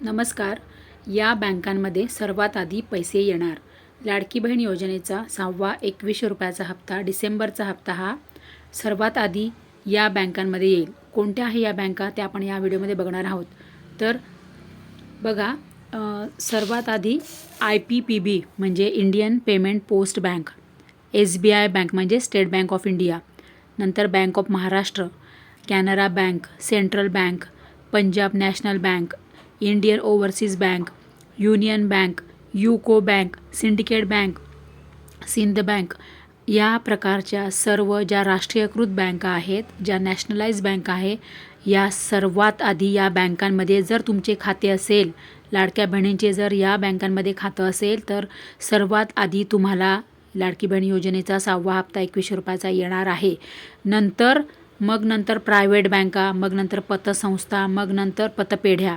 नमस्कार. या बँकांमध्ये सर्वात आधी पैसे येणार. लाडकी बहीण योजनेचा सहावा एकवीसशे रुपयाचा हप्ता डिसेंबरचा हप्ता हा सर्वात आधी या बँकांमध्ये येईल. कोणत्या आहे या बँका? त्या आपण या व्हिडिओमध्ये बघणार आहोत. तर बघा सर्वात आधी आय पी पी बी म्हणजे Indian payment post bank S B I bank म्हणजे स्टेट बँक ऑफ इंडिया नंतर bank of Maharashtra Canara bank central bank Punjab national bank Indian overseas bank union bank UCO bank syndicate bank Sindh bank या प्रकारच्या सर्व ज्या राष्ट्रीयकृत बँका आहेत ज्या नॅशनलाइज बँक आहे या सर्वात आधी या बँकांमध्ये जर तुमचे खाते असेल लाडक्या बहिणींचे जर या बँकांमध्ये खातं असेल तर सर्वात आधी तुम्हाला लाडकी बहीण योजनेचा सहावा हप्ता एकवीसशे रुपयाचा येणार आहे. नंतर मग नंतर प्रायव्हेट बँका मग नंतर पतसंस्था मग नंतर पतपेढ्या.